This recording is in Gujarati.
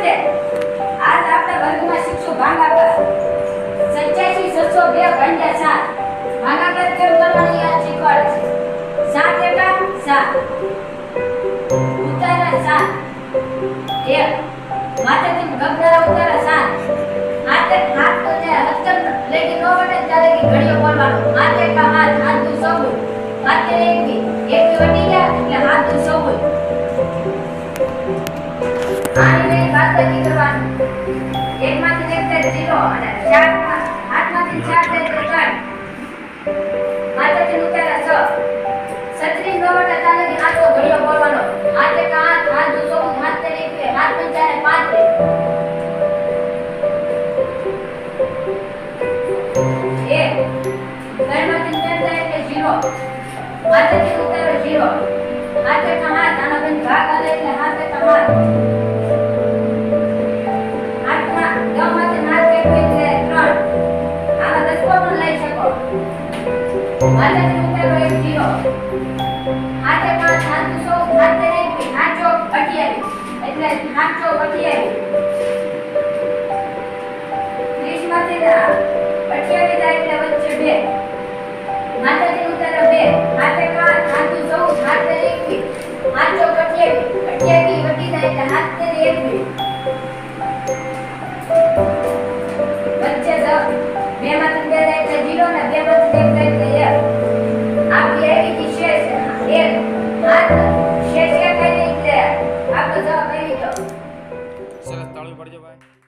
બોતેર આજ આપણે વર્ગમાં શીખશું ભાગાકાર સત્યાસી છસો બે ભાગ્યા સાત. ભાગાકાર કેમ કરવાની આ શીખવાડે છે સાત એકા સાત. ઉતારા સાત. એક. માથેથી ગગડારા ઉતારા સાત. હાથે હાથ તો જે હસ્તર લેકી નો વટે ત્યારે ઘડીઓ બોલવાનો. હાથે કા હાથ હાથ તું સૌ હાથે એકી. આને બાદબાકી કરવાની એક zero અને ચારમાં હાથમાંથી ચાર થાય તો ચાર માથેથી ઉતારા છ છત્રી નો વટે ત્યારે કે હાથ તો ઘડીઓ બોલવાનો હાથ એકા હાથ તું સૌ હાથ તે એક હાથ પંચાને પાંચ રે એક ઘરમાંથી ચાર જાય એટલે zero માથેથી ઉતારો zero હાથ એકા હાથ આનો ભાગ આવે એટલે હાથ એકા માતાજી ઉકેલો એક જીરો હાથે પાંચ હાથ સો, હાથે એક હાથ ચોક અઠ્યાવીસ હાથ ચોક બે. માતાજી જીરો ને બે માંથી સરસ તાળી પડજો ભાઈ.